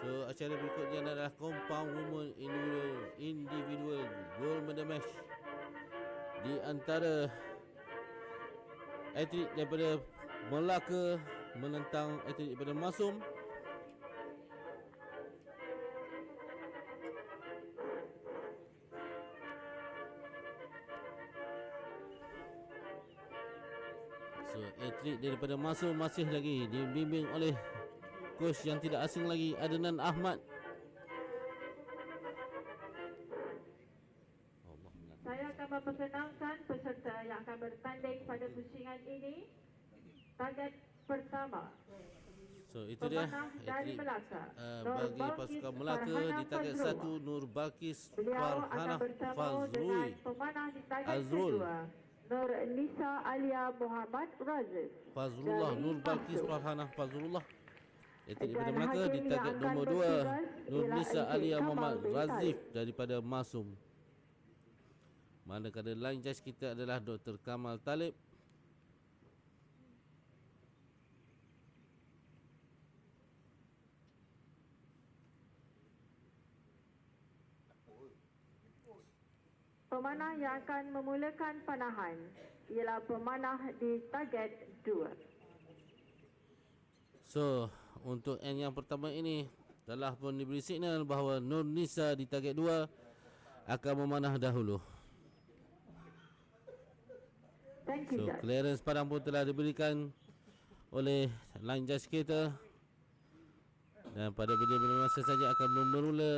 So acara berikutnya adalah Compound Women Individual, individual Gold Medal Match. Di antara Atlet daripada Melaka Menentang atlet daripada Masum. So atlet daripada Masum masih lagi dibimbing oleh Coach yang tidak asing lagi Adnan Ahmad. Saya akan memperkenalkan peserta yang akan bertanding pada pusingan ini. Target pertama, So itu dia dari atlet Melaka. uh, bagi pasukan Melaka di target. 1 Nur akan Farhana target Azrul. Nur Nisa Alia Muhammad Razif. Fazrullah Nur Masuk. Farhana Fazrullah Atlet daripada Melaka di target nombor 2 bertugas Nur Nisa Alia Muhammad Razif daripada Masum Manakala line judge kita adalah Dr. Kamal Talib Pemanah yang akan memulakan panahan ialah pemanah di target 2. So untuk end yang pertama ini. Telah pun diberi signal bahawa Nur Nisa di target 2 akan memanah dahulu. Thank you, So clearance padang pun telah diberikan oleh line judge kita dan pada bila-bila masa saja akan bermula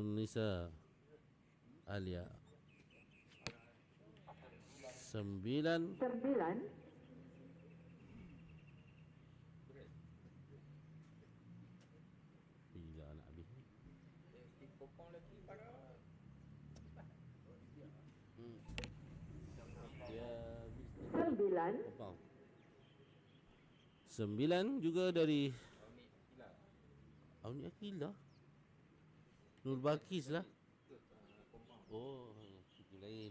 Nisa Alia. Sembilan. Sembilan, Bila nak habis sembilan, Faham? Sembilan juga dari Auni Akila Nur Bakis lah. Oh Itu lain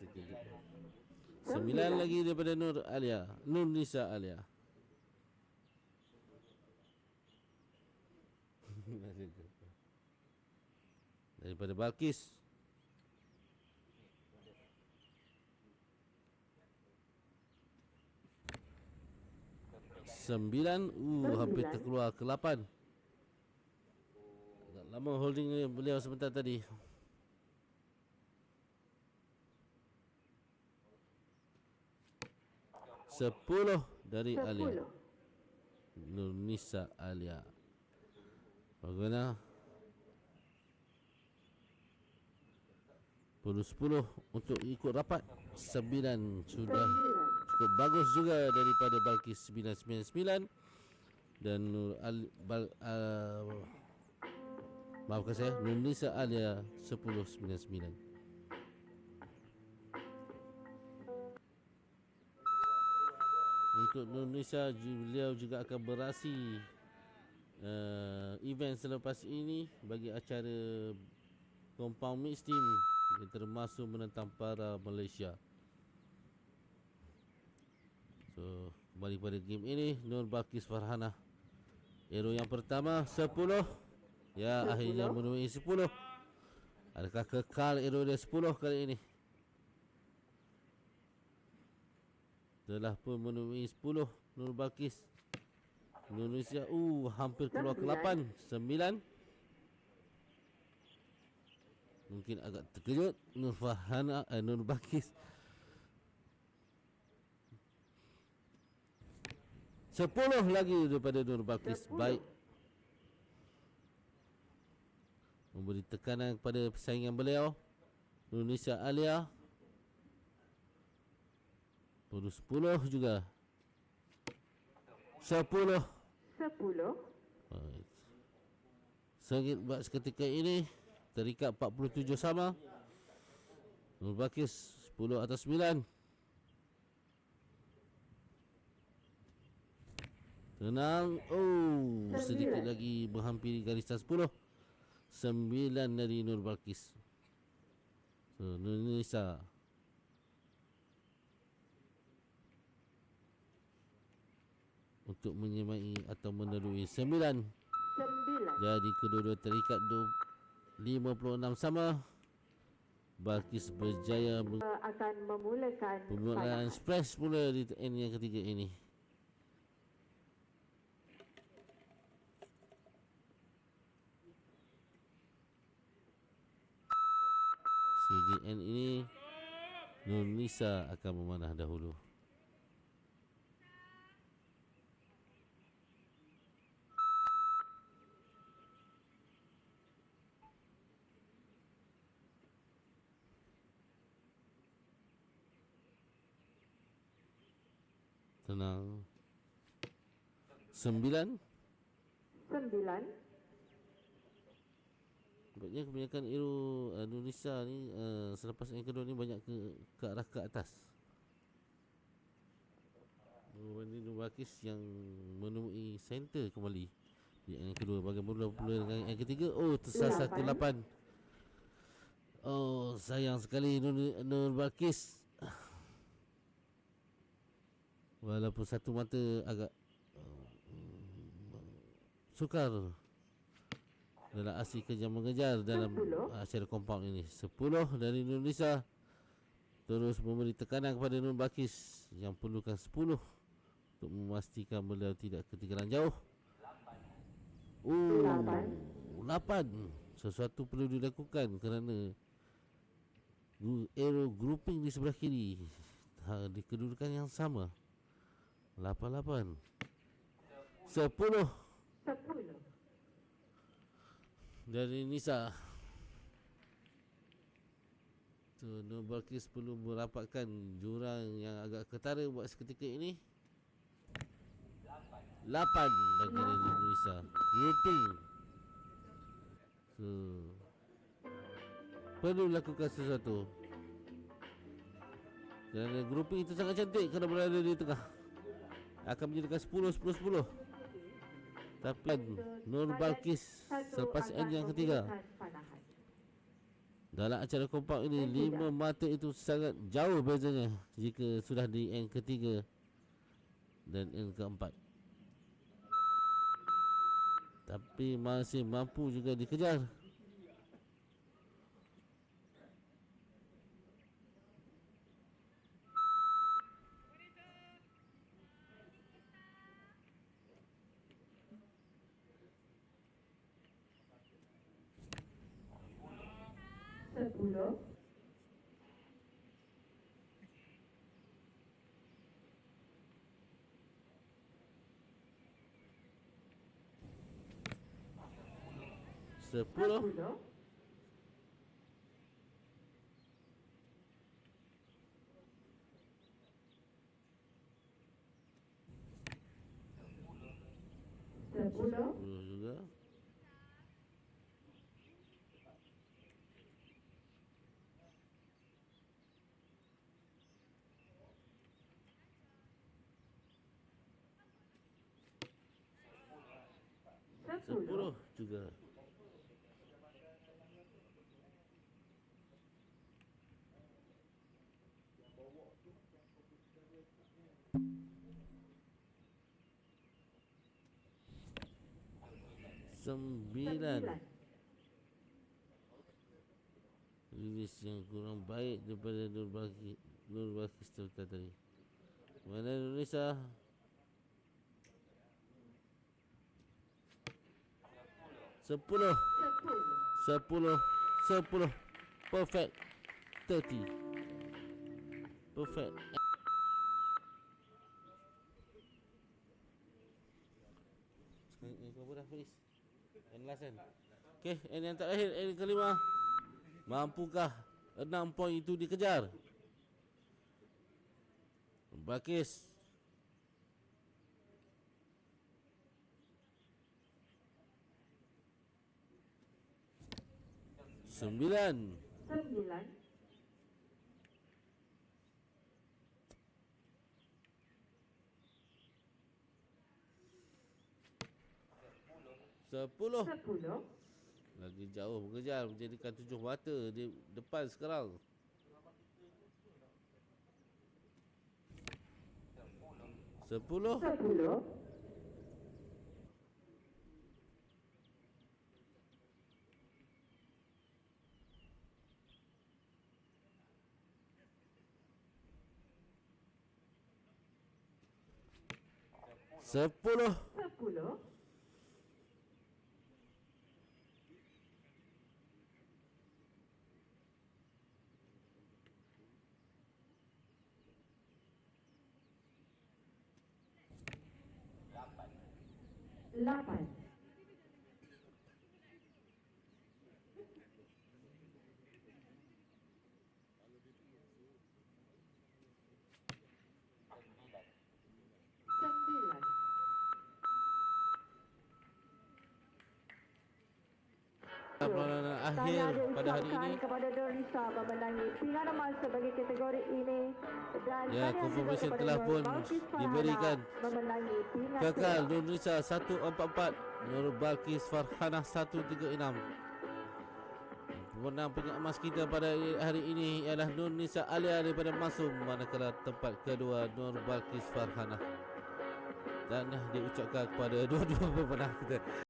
Terkejut Sembilan lagi daripada Nur Alia. Nur Nisa Alia. Daripada Balkis. Sembilan Uh hampir terkeluar ke lapan lama holding beliau sebentar tadi. Sepuluh dari Alia. Sepuluh, Nur Nisa Alia. Bagaimana? Puluh sepuluh untuk ikut rapat. Sembilan sudah sembilan, cukup bagus juga daripada Balkis 999 dan Nur Al, Bal, uh, maafkan saya Nur Nisa Alia 1099 untuk ju- beliau juga akan berasi uh, event selepas ini bagi acara compound mix team yang termasuk menentang para Malaysia. So kembali pada game ini Nur Balkis Farhana Hero yang pertama 10 Ya akhirnya menemui 10 Adakah kekal hero dia 10 kali ini? Telah pun menemui 10 Nur Balkis. Indonesia uh hampir keluar ke 8 9 Mungkin agak terkejut Nur Farhana eh, Nur Balkis. Sepuluh lagi daripada Nur Balkis. Baik Memberi tekanan kepada persaingan beliau Indonesia Alia. Baru sepuluh juga. Sepuluh. Sepuluh, Baik. Sengit buat seketika ini Terikat 47 sama. Nur Balkis 10 atas 9 Tenang. Oh, sedikit lagi menghampiri garisan 10. 9 dari Nur Balkis. So, Nur Nisa. Untuk menyemai atau melalui 9. Sembilan. Jadi kedua-dua terikat du- 56 sama. Balkis berjaya akan memulakan panahan. splash pula di end yang ketiga ini. So di end ini Nur Nisa akan memanah dahulu. Tenang. Sembilan. Sembilan. Nampaknya kebanyakan hero uh, Indonesia ni uh, selepas yang kedua ni banyak ke ke arah ke atas. Berbanding Nubakis yang menemui center kembali. Yang kedua bagaimana pula dengan yang ketiga. Oh tersasar ke Lapan. 8 oh sayang sekali Nur, Nur Balkis. Walaupun satu mata agak uh, sukar dalam aksi kejar mengejar dalam acara compound ini 10 dari Indonesia terus memberi tekanan kepada Nur Balkis yang perlukan 10 untuk memastikan beliau tidak ketinggalan jauh Oh, Lapan. lapan. Sesuatu perlu dilakukan kerana arrow grouping di sebelah kiri ha, di kedudukan yang sama. Lapan lapan. Sepuluh Sepuluh. Dari Nisa. Tu Nur Balkis perlu merapatkan jurang yang agak ketara buat seketika ini. Lapan lagi dari Nisa. Grouping. So, perlu lakukan sesuatu. Kerana grouping itu sangat cantik kalau berada di tengah. Akan menjadikan 10 10 10. Tapi Nur Balkis selepas end yang ketiga. Dalam acara kompak ini lima mata itu sangat jauh bezanya jika sudah di end ketiga dan end keempat. Tapi masih mampu juga dikejar. Sepuluh. Sepuluh. Sepuluh. Sepuluh. Sepuluh juga. Sepuluh. Juga. Sembilan. Rilis yang kurang baik daripada Nur Baki Nur Baki tadi. Mana Indonesia? Sepuluh. Sepuluh. Sepuluh. Perfect. Thirty. Perfect. Sekarang ni kau dah And last kan? Okay and yang terakhir And yang kelima. Mampukah Enam poin itu dikejar? Bakis Sembilan Sembilan. Sepuluh. Sepuluh. Lagi jauh mengejar menjadikan tujuh mata di depan sekarang. Sepuluh. Sepuluh. Sepuluh. Sepuluh. Perlawanan akhir pada hari ini. kepada Dorisa memenangi pilihan emas sebagai kategori ini dan Ya, confirmation telah pun diberikan. Kekal. Nur Nisa 144 Nur Balkis Farhana 136 Pemenang pingat emas kita pada hari ini ialah Nur Nisa Alia daripada Masum Manakala tempat kedua Nur Balkis Farhana Dan diucapkan kepada dua-dua pemenang kita